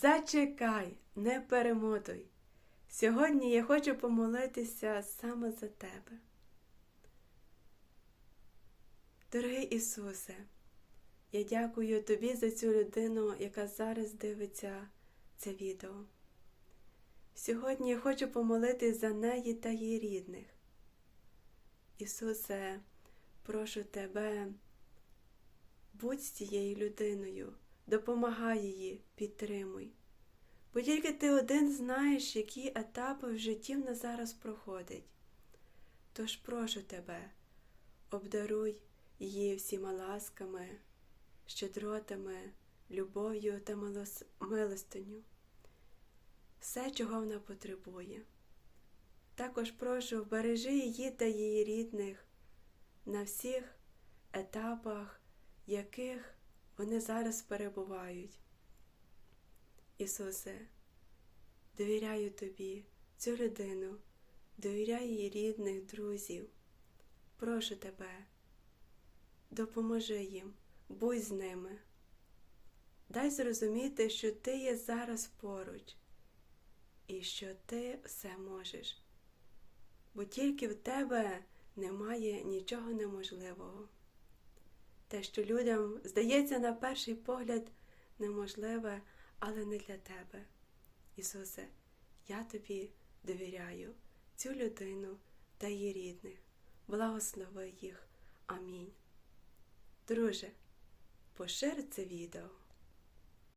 Зачекай, не перемотуй. Сьогодні я хочу помолитися саме за тебе. Дорогий Ісусе, я дякую тобі за цю людину, яка зараз дивиться це відео. Сьогодні я хочу помолитись за неї та її рідних. Ісусе, прошу тебе, будь з цією людиною, допомагай її, підтримуй. Бо тільки ти один знаєш, які етапи в житті вона зараз проходить. Тож прошу тебе, обдаруй її всіма ласками, щедротами, любов'ю та милос... милостиню, все, чого вона потребує. Також прошу, бережи її та її рідних на всіх етапах, яких вони зараз перебувають. Ісусе, довіряю тобі цю людину, довіряю її рідних, друзів. Прошу тебе, допоможи їм, будь з ними. Дай зрозуміти, що ти є зараз поруч і що ти все можеш, бо тільки в тебе немає нічого неможливого. Те, що людям здається на перший погляд неможливе, але не для тебе. Ісусе, я тобі довіряю цю людину та її рідних. Благослови їх. Амінь. Друже, пошир це відео.